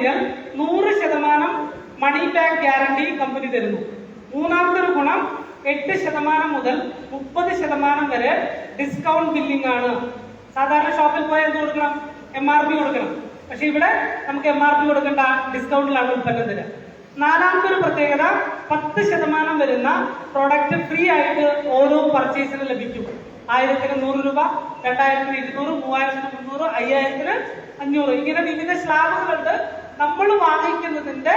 കഴിഞ്ഞാൽ നൂറ് ശതമാനം മണി ബാക്ക് ഗ്യാരണ്ടി കമ്പനി തരുന്നു. മൂന്നാമത്തെ ഒരു ഗുണം എട്ട് ശതമാനം മുതൽ മുപ്പത് ശതമാനം വരെ ഡിസ്കൗണ്ട് ബില്ലിംഗ് ആണ്. സാധാരണ ഷോപ്പിൽ പോയാൽ എന്ത് കൊടുക്കണം? എം ആർ പി കൊടുക്കണം. പക്ഷെ ഇവിടെ നമുക്ക് എം ആർ പി കൊടുക്കേണ്ട ഡിസ്കൗണ്ടിലാണ് ഉൽപ്പന്നം തരിക നാലാമത്തെ ഒരു പ്രത്യേകത പത്ത് ശതമാനം വരുന്ന പ്രോഡക്റ്റ് ഫ്രീ ആയിട്ട് ഓരോ പർച്ചേസിന് ലഭിക്കും. ആയിരത്തിന് നൂറ് രൂപ രണ്ടായിരത്തിന് ഇരുന്നൂറ് മൂവായിരത്തിന് മുന്നൂറ് അയ്യായിരത്തിന് അഞ്ഞൂറ്. ഇങ്ങനെ വിവിധ സ്ലാബുകളുണ്ട് നമ്മൾ വാങ്ങിക്കുന്നതിന്റെ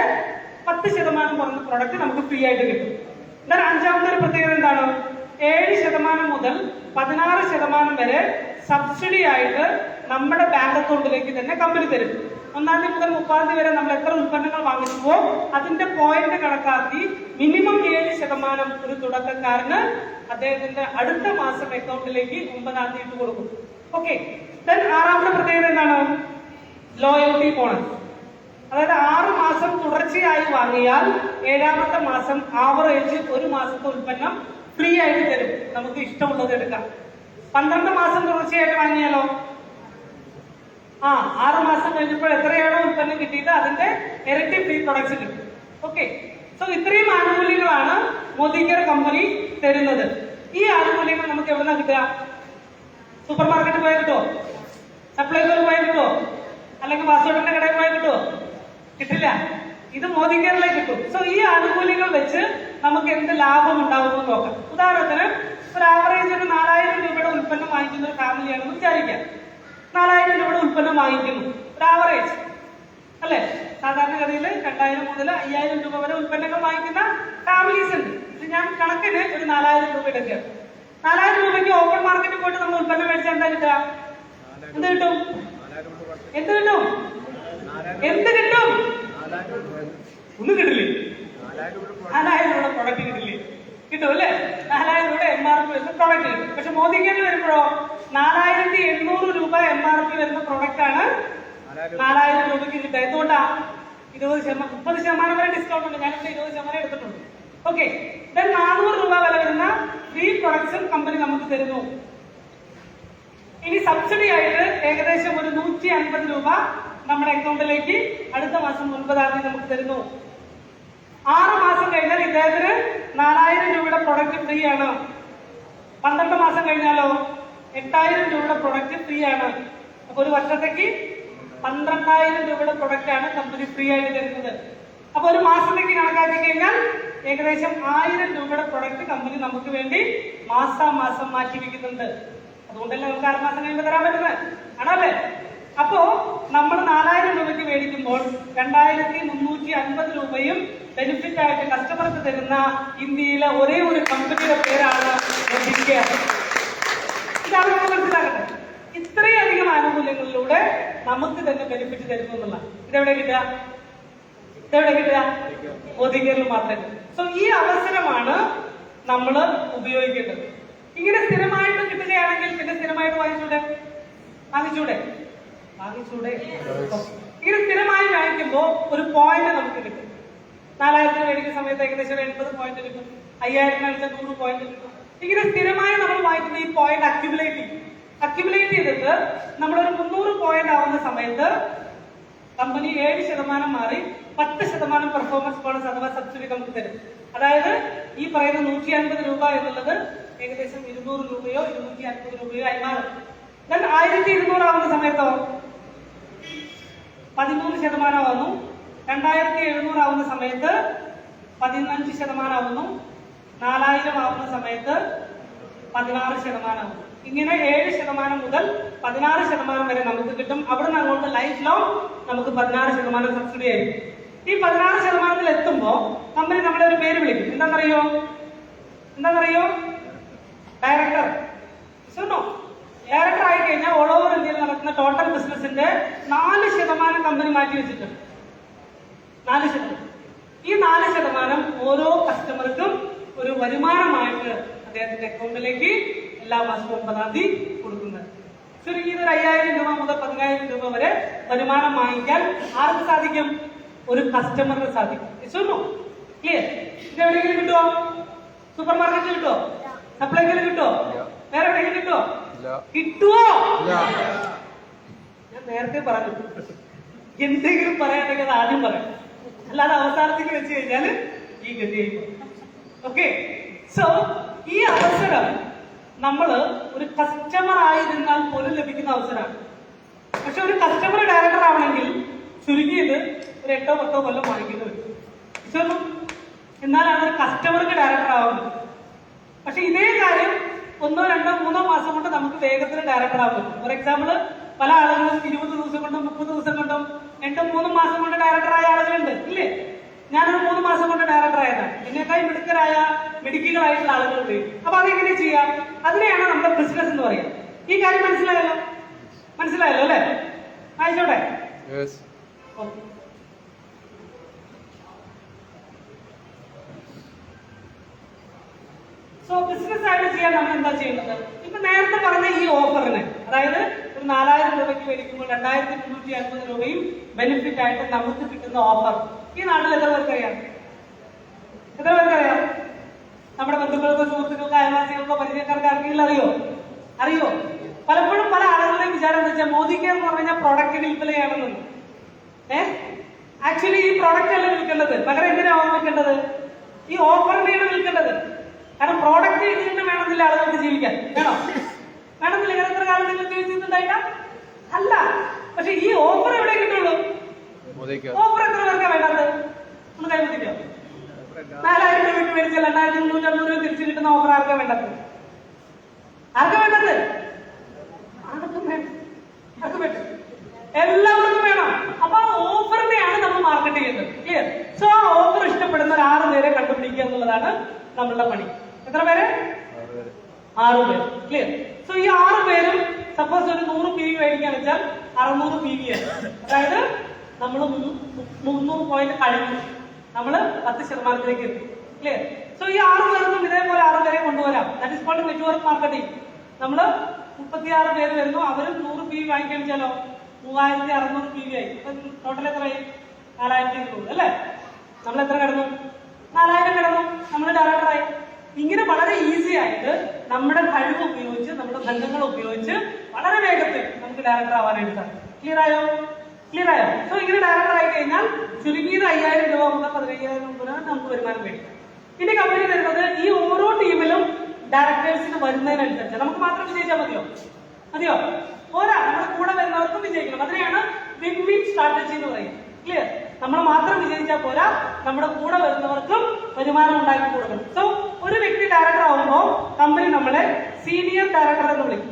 പത്ത് ശതമാനം കുറഞ്ഞ പ്രോഡക്റ്റ് നമുക്ക് ഫ്രീ ആയിട്ട് കിട്ടും. എന്നാൽ അഞ്ചാമത്തെ ഒരു പ്രത്യേകത എന്താണ്? ഏഴ് ശതമാനം മുതൽ പതിനാറ് ശതമാനം വരെ സബ്സിഡി ആയിട്ട് നമ്മുടെ ബാങ്ക് അക്കൗണ്ടിലേക്ക് തന്നെ കമ്പനി തരും. ഒന്നാം തീയതി മുതൽ മുപ്പതാം തീയതി വരെ നമ്മൾ എത്ര ഉൽപ്പന്നങ്ങൾ വാങ്ങിച്ചുവോ അതിന്റെ പോയിന്റ് കണക്കാക്കി മിനിമം ഏഴ് ശതമാനം ഒരു തുടക്കക്കാരന് അദ്ദേഹത്തിന്റെ അടുത്ത മാസം അക്കൗണ്ടിലേക്ക് ഒമ്പതാം തീയതി കൊടുക്കും. ഓക്കെ ദെൻ ആറാമത്തെ പ്രത്യേകത എന്താണ്? ലോയൽറ്റി ബോണസ് അതായത് ആറ് മാസം തുടർച്ചയായി വാങ്ങിയാൽ ഏഴാമത്തെ മാസം ആവറേജ് ഒരു മാസത്തെ ഉൽപ്പന്നം ഫ്രീ ആയിട്ട് തരും. നമുക്ക് ഇഷ്ടമുള്ളത് എടുക്കാം. പന്ത്രണ്ട് മാസം തുടർച്ചയായിട്ട് വാങ്ങിയാലോ? ആ ആറ് മാസം കഴിഞ്ഞപ്പോൾ എത്രയാണോ ഉൽപ്പന്നം കിട്ടിയത്? അതിന്റെ ഇരട്ടി ഫ്രീ പ്രൊഡക്ഷൻ കിട്ടും. ഓക്കെ സോ ഇത്രയും ആനുകൂല്യങ്ങളാണ് മോദിക്കർ കമ്പനി തരുന്നത്. ഈ ആനുകൂല്യങ്ങൾ നമുക്ക് എവിടെ നിന്നാണ് കിട്ടുക? സൂപ്പർ മാർക്കറ്റിൽ പോയാൽ കിട്ടുമോ സപ്ലൈകോയിൽ പോയാൽ കിട്ടുമോ അല്ലെങ്കിൽ വാസോട്ടിന്റെ കടയിൽ പോയാൽ കിട്ടുമോ കിട്ടില്ല. ഇത് മോദി മോദിക്കറിലെ കിട്ടും. സോ ഈ ആനുകൂല്യങ്ങൾ വെച്ച് നമുക്ക് എന്ത് ലാഭം ഉണ്ടാവുമെന്ന് നോക്കാം. ഉദാഹരണത്തിന് ഒരു ആവറേജ് ഒരു നാലായിരം രൂപയുടെ ഉൽപ്പന്നം വാങ്ങിക്കുന്ന ഒരു ഫാമിലിയാണെന്ന് വിചാരിക്കാം. നാലായിരം രൂപയുടെ ഉൽപ്പന്നം വാങ്ങിക്കുന്നു. ഒരു ആവറേജ് അല്ലെ? സാധാരണഗതിയിൽ രണ്ടായിരം മുതൽ അയ്യായിരം രൂപ വരെ ഉൽപ്പന്നങ്ങൾ വാങ്ങിക്കുന്ന ഫാമിലീസ് ഉണ്ട്. ഇത് ഞാൻ കണക്കിന് ഒരു നാലായിരം രൂപ എടുക്കുകയാണ് നാലായിരം രൂപയ്ക്ക് ഓപ്പൺ മാർക്കറ്റിൽ പോയിട്ട് നമ്മൾ ഉൽപ്പന്നം മേടിച്ചാൽ എന്താ കിട്ടുക? എന്ത് കിട്ടും? എന്ത് കിട്ടും? എന്ത് കിട്ടും? ഒന്നും കിട്ടില്ലേ? നാലായിരം രൂപയുടെ പ്രൊഡക്റ്റ് കിട്ടില്ലേ? കിട്ടും അല്ലേ? നാലായിരം രൂപ എം ആർ പി വരുന്ന പ്രൊഡക്റ്റ് കിട്ടും പക്ഷെ മോദിക്കേണ്ടി വരുമ്പോഴോ? നാലായിരത്തി എണ്ണൂറ് രൂപ എം ആർ പി വരുന്ന പ്രൊഡക്റ്റ് ആണ് നാലായിരം രൂപയ്ക്ക് കിട്ടുക. എന്തുകൊണ്ടാ? ഇരുപത് ശതമാനം മുപ്പത് ശതമാനം വരെ ഡിസ്കൗണ്ട് ഉണ്ട്. ഞാനിവിടെ ഇരുപത് ശതമാനം എടുത്തിട്ടുണ്ട്. ഓക്കെ ദെൻ നാനൂറ് രൂപ വില വരുന്ന ഫ്രീ പ്രൊഡക്ട്സും കമ്പനി നമുക്ക് തരുന്നു. ഇനി സബ്സിഡി ആയിട്ട് ഏകദേശം ഒരു നൂറ്റി അൻപത് രൂപ നമ്മുടെ അക്കൗണ്ടിലേക്ക് അടുത്ത മാസം ഒൻപതാം തീയതി നമുക്ക് തരുന്നു. ആറ് മാസം കഴിഞ്ഞാൽ ഇദ്ദേഹത്തിന് നാലായിരം രൂപയുടെ പ്രൊഡക്റ്റ് ഫ്രീ ആണ്. പന്ത്രണ്ട് മാസം കഴിഞ്ഞാലോ? എട്ടായിരം രൂപയുടെ പ്രൊഡക്റ്റ് ഫ്രീ ആണ്. അപ്പൊ ഒരു വർഷത്തേക്ക് പന്ത്രണ്ടായിരം രൂപയുടെ പ്രൊഡക്റ്റ് ആണ് കമ്പനി ഫ്രീ ആയിട്ട് തരുന്നത്. അപ്പൊ ഒരു മാസത്തേക്ക് കണക്കാക്കി കഴിഞ്ഞാൽ ഏകദേശം ആയിരം രൂപയുടെ പ്രൊഡക്റ്റ് കമ്പനി നമുക്ക് വേണ്ടി മാസാമാസം മാറ്റി വെക്കുന്നുണ്ട് അതുകൊണ്ടല്ലേ നമുക്ക് ആറ് മാസം കഴിയുമ്പോൾ തരാൻ പറ്റുന്നത്? ആണല്ലേ? അപ്പോ നമ്മൾ നാലായിരം രൂപയ്ക്ക് മേടിക്കുമ്പോൾ രണ്ടായിരത്തി മുന്നൂറ്റി അൻപത് രൂപയും ബെനിഫിറ്റ് ആയിട്ട് കസ്റ്റമർക്ക് തരുന്ന ഇന്ത്യയിലെ ഒരേ ഒരു കമ്പനിയുടെ പേരാണ് ലഭിക്കുക ഇതാണ് നമ്മൾ മനസ്സിലാക്കട്ടെ? ഇത്രയധികം ആനുകൂല്യങ്ങളിലൂടെ നമുക്ക് തന്നെ ബെനിഫിറ്റ് തരുന്നു എന്നുള്ള ഇതെവിടെ കിട്ടുക? ഇതെവിടെ കിട്ടുക? ഒതുങ്ങിയതിൽ മാത്രമേ സോ ഈ അവസരമാണ് നമ്മൾ ഉപയോഗിക്കേണ്ടത്. ഇങ്ങനെ സ്ഥിരമായിട്ട് കിട്ടുകയാണെങ്കിൽ പിന്നെ സ്ഥിരമായിട്ട് വാങ്ങിച്ചൂടെ? വാങ്ങിച്ചൂടെ? ഇങ്ങനെ സ്ഥിരമായി വായിക്കുമ്പോ ഒരു പോയിന്റ് നമുക്ക് കിട്ടും. നാലായിരത്തിന് മേടിക്കുന്ന സമയത്ത് ഏകദേശം എൺപത് പോയിന്റ് കിട്ടും. അയ്യായിരത്തിന് അടിച്ചാൽ നൂറ് പോയിന്റ് കിട്ടും. ഇങ്ങനെ സ്ഥിരമായി നമ്മൾ വായിക്കുന്ന ഈ പോയിന്റ് അക്യുമുലേറ്റ് ചെയ്യും. അക്യുമുലേറ്റ് ചെയ്തിട്ട് നമ്മളൊരു മുന്നൂറ് പോയിന്റ് ആവുന്ന സമയത്ത് കമ്പനി ഏഴ് ശതമാനം മാറി പത്ത് ശതമാനം പെർഫോമൻസ് ബോണസ് അഥവാ സബ്സിഡി നമുക്ക് തരും. അതായത് ഈ പറയുന്ന നൂറ്റി അൻപത് രൂപ എന്നുള്ളത് ഏകദേശം ഇരുന്നൂറ് രൂപയോ ഇരുന്നൂറ്റി അൻപത് രൂപയോ ആയി മാറും. ദെൻ ആയിരത്തി ഇരുന്നൂറ് ആവുന്ന സമയത്തോ? പതിമൂന്ന് ശതമാനമാവുന്നു. രണ്ടായിരത്തി എഴുന്നൂറ് ആവുന്ന സമയത്ത് പതിനഞ്ച് ശതമാനമാവുന്നു. നാലായിരം ആവുന്ന സമയത്ത് പതിനാറ് ശതമാനമാവും ഇങ്ങനെ ഏഴ് ശതമാനം മുതൽ പതിനാറ് ശതമാനം വരെ നമുക്ക് കിട്ടും. അവിടെ നിന്ന് അങ്ങോട്ട് ലൈഫ് ലോങ് നമുക്ക് പതിനാറ് ശതമാനം സബ്സിഡി ആയിരിക്കും. ഈ പതിനാറ് ശതമാനത്തിൽ എത്തുമ്പോ കമ്പനി നമ്മളെ ഒരു പേര് വിളിക്കും. എന്താണെന്നറിയോ എന്താണെന്നറിയോ ഡയറക്ടർ ഡയറക്ടർ ആയി കഴിഞ്ഞാൽ ഓൾ ഓവർ ഇന്ത്യയിൽ നടക്കുന്ന ടോട്ടൽ ബിസിനസിന്റെ നാല് ശതമാനം കമ്പനി മാറ്റി വെച്ചിട്ടുണ്ട്. നാല് ശതമാനം. ഈ നാല് ശതമാനം ഓരോ കസ്റ്റമർക്കും ഒരു വരുമാനമായിട്ട് അദ്ദേഹത്തിന്റെ അക്കൗണ്ടിലേക്ക് എല്ലാ മാസവും ഒമ്പതാം തീയതി കൊടുക്കുന്നത് ചുരുങ്ങിയത് ഒരു അയ്യായിരം രൂപ മുതൽ പതിനായിരം രൂപ വരെ വരുമാനം വാങ്ങിക്കാൻ ആർക്ക് സാധിക്കും? ഒരു കസ്റ്റമറിന് സാധിക്കും. ഇഷ്ടമോ ക്ലിയർ ഇത് എവിടെയെങ്കിലും കിട്ടുമോ സൂപ്പർ മാർക്കറ്റിൽ കിട്ടുമോ സപ്ലൈക്കിൽ കിട്ടുമോ ഇല്ല. ഞാൻ നേരത്തെ പറഞ്ഞു. എന്തെങ്കിലും പറയാനുണ്ടെങ്കിൽ അത് ആദ്യം പറയാം. അല്ലാതെ അവസാനത്തേക്ക് വെച്ച് കഴിഞ്ഞാൽ ഈ ഗതി ഓക്കെ സോ ഈ അവസരം നമ്മൾ ഒരു കസ്റ്റമർ ആയിരുന്നാൽ പോലും ലഭിക്കുന്ന അവസരമാണ്. പക്ഷെ ഒരു കസ്റ്റമർ ഡയറക്ടർ ആവണമെങ്കിൽ ചുരുങ്ങിയത് ഒരു എട്ടോ പത്തോ കൊല്ലം വാങ്ങിക്കേണ്ടി വരും. എന്നാലാണ് ഒരു കസ്റ്റമർക്ക് ഡയറക്ടർ ആവുന്നത്. പക്ഷെ ഇതേ കാര്യം ഒന്നോ രണ്ടോ മൂന്നോ മാസം കൊണ്ട് നമുക്ക് വേഗത്തിൽ ഡയറക്ടർ ആവാൻ പറ്റും ഫോർ എക്സാമ്പിൾ പല ആളുകളും ഇരുപത് ദിവസം കൊണ്ടും മുപ്പത് ദിവസം കൊണ്ടും രണ്ടും മൂന്നും മാസം കൊണ്ട് ഡയറക്ടർ ആയ ആളുകളുണ്ട് ഇല്ലേ? ഞാനൊരു മൂന്ന് മാസം കൊണ്ട് ഡയറക്ടർ ആയതാണ്. എന്നെക്കാൾ മിടുക്കരായ മിടുക്കികളായിട്ടുള്ള ആളുകളുണ്ട്. അപ്പൊ അതെങ്ങനെ ചെയ്യാം? അതിനെയാണ് നമ്മുടെ ബിസിനസ് എന്ന് പറയുക. ഈ കാര്യം മനസ്സിലായല്ലോ? മനസ്സിലായല്ലോ അല്ലേ? ആയിക്കോട്ടെ? ഓക്കെ. സോ ബിസിനസ് ആയിട്ട് ചെയ്യാൻ നമ്മൾ എന്താ ചെയ്യുന്നത്? ഇപ്പൊ നേരത്തെ പറഞ്ഞ ഈ ഓഫറിന് അതായത് ഒരു നാലായിരം രൂപയ്ക്ക് മേടിക്കുമ്പോൾ രണ്ടായിരത്തി മുന്നൂറ്റി അൻപത് രൂപയും ബെനിഫിറ്റ് ആയിട്ട് നമുക്ക് കിട്ടുന്ന ഓഫർ. ഈ നാട്ടിൽ എത്ര പേർക്ക് അറിയാം എത്ര പേർക്ക് അറിയാം നമ്മുടെ ബന്ധുക്കൾക്കോ സുഹൃത്തുക്കൾക്കോ അയൽവാസികൾക്കോ പരിചയക്കാർക്ക് ആർക്കെങ്കിലും അറിയോ? അറിയോ? പലപ്പോഴും പല ആളുകളുടെയും വിചാരം എന്ന് വെച്ചാൽ മോദി കെയർ എന്ന് പറഞ്ഞാൽ പ്രൊഡക്റ്റ് വിൽപ്പനയാണെന്ന്. ഏഹ് ആക്ച്വലി ഈ പ്രോഡക്റ്റ് അല്ല വിൽക്കേണ്ടത്? പകരം എങ്ങനെയാണ് വിൽക്കേണ്ടത്? ഈ ഓഫറിനെയാണ് വിൽക്കേണ്ടത്. കാരണം പ്രോഡക്റ്റ് ഇത് തന്നെ വേണമെന്നില്ല ആളുകൾക്ക് ജീവിക്കാൻ. വേണോ? വേണമെന്നില്ല. ഇങ്ങനെ എത്ര കാലം നിങ്ങൾ ജീവിച്ചിട്ടുണ്ടായില്ല അല്ല. പക്ഷെ ഈ ഓഫർ എവിടെ കിട്ടുള്ളൂ? ഓഫർ എത്ര പേർക്കാ വേണ്ടത്? ഒന്ന് കൈപ്പറ്റിക്കോ നാലായിരം രൂപയ്ക്ക് മേടിച്ചാൽ രണ്ടായിരത്തി മുന്നൂറ്റി അമ്പത് രൂപ തിരിച്ചു കിട്ടുന്ന ഓഫർ ആർക്കാ വേണ്ടത് ആർക്കാ വേണ്ടത് ആർക്കും വേണ്ട ആർക്കും വേണ്ട എല്ലാവർക്കും വേണം അപ്പൊ ആ ഓഫറിനെയാണ് നമ്മൾ മാർക്കറ്റ് ചെയ്യുന്നത് ക്ലിയർ സോ ആ ഓഫർ ഇഷ്ടപ്പെടുന്ന ഒരു ആറ് പേരെ കണ്ടുപിടിക്കുക എന്നുള്ളതാണ് നമ്മളുടെ പണി എത്ര പേര്? ആറ് പേര്. ക്ലിയർ സോ ഈ ആറ് പേരും സപ്പോസ് ഒരു നൂറ് പി വി മേടിക്കാന്ന് വെച്ചാൽ അറുന്നൂറ് പി വി ആണ്. അതായത് നമ്മൾ മുന്നൂറ് പോയിന്റ് കഴിഞ്ഞു. നമ്മൾ പത്ത് ശതമാനത്തിലേക്ക് എത്തി. ക്ലിയർ സോ ഈ ആറ് പേർക്കും ഇതേപോലെ ആറ് പേരെ കൊണ്ടുവരാം. That is called network marketing നമ്മൾ മുപ്പത്തിയാറ് പേര് വരുന്നു. അവരും നൂറ് പി വി വാങ്ങിക്കാൻ വെച്ചാലോ? മൂവായിരത്തി അറുന്നൂറ് പി വി ആയി. ടോട്ടൽ എത്രയായി? നാലായിരത്തി അല്ലേ? നമ്മൾ എത്ര കിടന്നു? നാലായിരം കിടന്നു. നമ്മൾ ഡയറക്ടറായി ഇങ്ങനെ വളരെ ഈസി ആയിട്ട് നമ്മുടെ കഴിവ് ഉപയോഗിച്ച് നമ്മുടെ ബന്ധങ്ങൾ ഉപയോഗിച്ച് വളരെ വേഗത്തിൽ നമുക്ക് ഡയറക്ടർ ആവാനായിട്ട് സാധിക്കും ക്ലിയർ ആയോ? ക്ലിയർ ആയോ? സോ ഇങ്ങനെ ഡയറക്ടർ ആയി കഴിഞ്ഞാൽ ചുരുങ്ങിയത് അയ്യായിരം രൂപ മുതൽ പതിനയ്യായിരം രൂപ നമുക്ക് വരുമാനം മേടിക്കാം. ഇനി കമ്പനി തരുന്നത് ഈ ഓരോ ടീമിലും ഡയറക്ടേഴ്സിന് വരുന്നതിനനുസരിച്ച് നമുക്ക് മാത്രം വിജയിച്ചാൽ മതിയോ? മതിയോ? പോരാ നമ്മുടെ കൂടെ വരുന്നവർക്കും വിജയിക്കണം. അതിനെയാണ് വിൻ വിൻ സ്ട്രാറ്റജി എന്ന് പറയുന്നത്. ക്ലിയർ നമ്മൾ മാത്രം വിജയിച്ചാൽ പോരാ നമ്മുടെ കൂടെ വരുന്നവർക്കും വരുമാനം ഉണ്ടാക്കി കൊടുക്കണം. സോ ആവുമ്പോൾ കമ്പനി നമ്മളെ സീനിയർ ഡയറക്ടർ എന്ന് വിളിക്കും.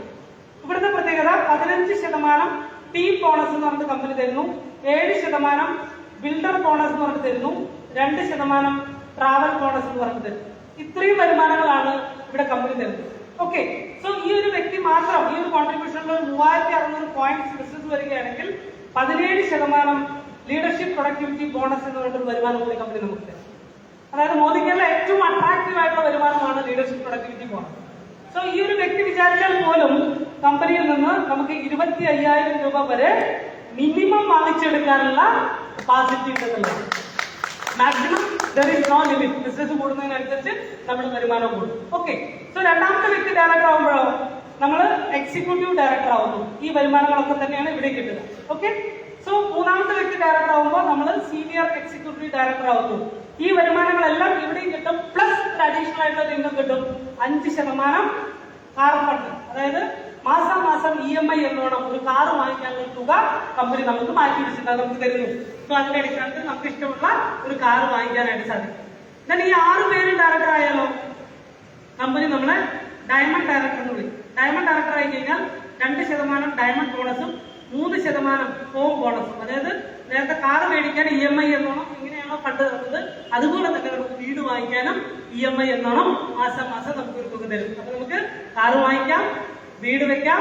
ഇവിടുത്തെ പ്രത്യേകത പതിനഞ്ച് ശതമാനം ടീം ബോണസ് എന്ന് പറഞ്ഞിട്ട് കമ്പനി തരുന്നു. ഏഴ് ശതമാനം ബിൽഡർ ബോണസ് എന്ന് പറഞ്ഞിട്ട് തരുന്നു. രണ്ട് ശതമാനം ട്രാവൽ ബോണസ് എന്ന് പറഞ്ഞിട്ട് തരുന്നു. ഇത്രയും വരുമാനങ്ങളാണ് ഇവിടെ കമ്പനി തരുന്നത്. ഓക്കെ സോ ഈ ഒരു വ്യക്തി മാത്രം ഈ ഒരു കോൺട്രിബ്യൂഷനിൽ മൂവായിരത്തി അറുന്നൂറ് പോയിന്റ്സ് ബിസിനസ് വരികയാണെങ്കിൽ പതിനേഴ് ശതമാനം ലീഡർഷിപ്പ് പ്രൊഡക്ടിവിറ്റി ബോണസ് എന്ന് പറഞ്ഞിട്ട് വരുമാനം കൂടി കമ്പനി നമുക്ക് തരും. അതായത് മോദിക്കുള്ള ഏറ്റവും അട്രാക്റ്റീവ് ആയിട്ടുള്ള വരുമാനമാണ് ലീഡർഷിപ്പ് പ്രൊഡക്ടിവിറ്റി ബോണസ് സോ ഈ ഒരു വ്യക്തി വിചാരിച്ചാൽ പോലും കമ്പനിയിൽ നിന്ന് നമുക്ക് ഇരുപത്തി അയ്യായിരം രൂപ വരെ മിനിമം വാങ്ങിച്ചെടുക്കാനുള്ള കപ്പാസിറ്റി ഉണ്ടെന്നുള്ളത്. Maximum there is no limit business കൂടുന്നതിനനുസരിച്ച് നമ്മുടെ വരുമാനം കൂടും. ഓക്കെ സോ രണ്ടാമത്തെ വ്യക്തി ഡയറക്ടർ ആവുമ്പോഴോ? നമ്മൾ എക്സിക്യൂട്ടീവ് ഡയറക്ടർ ആവുന്നു. ഈ വരുമാനങ്ങളൊക്കെ തന്നെയാണ് ഇവിടെ കിട്ടുക ഓക്കെ സോ മൂന്നാമത്തെ വ്യക്തി ഡയറക്ടർ ആവുമ്പോൾ നമ്മൾ സീനിയർ എക്സിക്യൂട്ടീവ് ഡയറക്ടർ ആവുന്നു. ഈ വരുമാനങ്ങളെല്ലാം ഇവിടെയും കിട്ടും. പ്ലസ് അഡീഷണൽ ആയിട്ടുള്ള ഇൻകം കിട്ടും. അഞ്ച് ശതമാനം കാർ ഫണ്ട് അതായത് മാസം മാസം ഇ എം ഐ എന്നോണം ഒരു കാർ വാങ്ങിക്കാനുള്ള തുക കമ്പനി നമുക്ക് മാറ്റി വെച്ചിട്ടുണ്ട് നമുക്ക് തരുന്നു. സോ അതിന്റെ അടിസ്ഥാനത്തിൽ നമുക്ക് ഇഷ്ടമുള്ള ഒരു കാർ വാങ്ങിക്കാനായിട്ട് സാധിക്കും. എന്നാൽ ഈ ആറ് പേര് ഡയറക്ടർ ആയാലോ? കമ്പനി നമ്മളെ ഡയമണ്ട് ഡയറക്ടർ എന്ന് വിളിക്കും. ഡയമണ്ട് ഡയറക്ടർ ആയി കഴിഞ്ഞാൽ രണ്ട് ശതമാനം ഡയമണ്ട് ബോണസും മൂന്ന് ശതമാനം ഹോം ബോണസും അതായത് നേരത്തെ കാർ മേടിക്കാൻ ഇ എം ഐ എന്നോണം എങ്ങനെയാണോ ഫണ്ട് തന്നത്. അതുപോലെ തന്നെ നമുക്ക് വീട് വാങ്ങിക്കാനും ഇ എം ഐ എന്നോണം മാസം മാസം നമുക്ക് ഒരു തുക തരും. അപ്പൊ നമുക്ക് കാറ് വാങ്ങിക്കാം വീട് വെക്കാം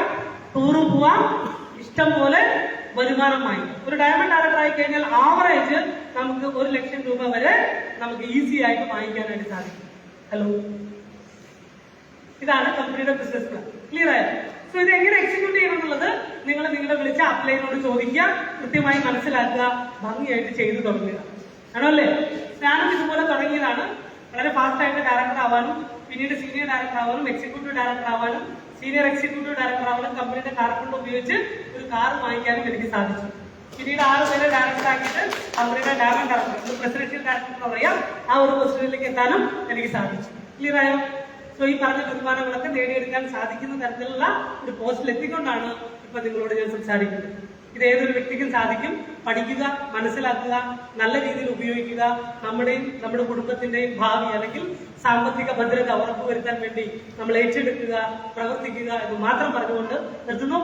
ടൂറ് പോവാം. ഇഷ്ടം പോലെ വരുമാനം വാങ്ങിക്കാം. ഒരു ഡയമണ്ട് ഡയറക്ടർ ആയി കഴിഞ്ഞാൽ ആവറേജ് നമുക്ക് ഒരു ലക്ഷം രൂപ വരെ നമുക്ക് ഈസി ആയിട്ട് വാങ്ങിക്കാനായിട്ട് സാധിക്കും. ഹലോ ഇതാണ് കമ്പനിയുടെ ബിസിനസ് പ്ലാൻ ക്ലിയർ ആയോ? സോ ഇത് എങ്ങനെ എക്സിക്യൂട്ട് ചെയ്യണം എന്നുള്ളത് നിങ്ങൾ നിങ്ങളെ വിളിച്ച അപ്ലൈനോട് ചോദിക്കുക കൃത്യമായി മനസ്സിലാക്കുക ഭംഗിയായിട്ട് ചെയ്തു തുടങ്ങുക. ആണല്ലേ? ഞാനും ഇതുപോലെ തുടങ്ങിയതാണ്. വളരെ ഫാസ്റ്റ് ആയിട്ട് ഡയറക്ടർ ആവാനും പിന്നീട് സീനിയർ ഡയറക്ടർ ആവാനും എക്സിക്യൂട്ടീവ് ഡയറക്ടർ ആവാനും സീനിയർ എക്സിക്യൂട്ടീവ് ഡയറക്ടർ ആവാനും കമ്പനിയുടെ കാർ ഫണ്ട് ഉപയോഗിച്ച് ഒരു കാർ വാങ്ങിക്കാനും എനിക്ക് സാധിച്ചു. പിന്നീട് ആറ് പേരെ ഡയറക്ടർ ആക്കിയിട്ട് കമ്പനിയുടെ ഡയറക്ടർ ഡയറക്ടർ പ്രസിഡൻഷ്യൽ ഡയറക്ടർ എന്ന് പറയാം ആ ഒരു പൊസിഷനിലേക്ക് എത്താനും എനിക്ക് സാധിച്ചു. ക്ലിയർ ആയോ? സോ ഈ പറഞ്ഞ തീരുമാനങ്ങളൊക്കെ നേടിയെടുക്കാൻ സാധിക്കുന്ന തരത്തിലുള്ള ഒരു പോസ്റ്റിൽ എത്തിക്കൊണ്ടാണ് ഇപ്പൊ നിങ്ങളോട് ഞാൻ സംസാരിക്കുന്നത്. ഇത് ഏതൊരു വ്യക്തിക്കും സാധിക്കും. പഠിക്കുക മനസ്സിലാക്കുക നല്ല രീതിയിൽ ഉപയോഗിക്കുക. നമ്മുടെയും നമ്മുടെ കുടുംബത്തിന്റെയും ഭാവി അല്ലെങ്കിൽ സാമ്പത്തിക ഭദ്രത ഉറപ്പുവരുത്താൻ വേണ്ടി നമ്മൾ ഏറ്റെടുക്കുക പ്രവർത്തിക്കുക എന്ന് മാത്രം പറഞ്ഞുകൊണ്ട് നിർത്തുന്നു.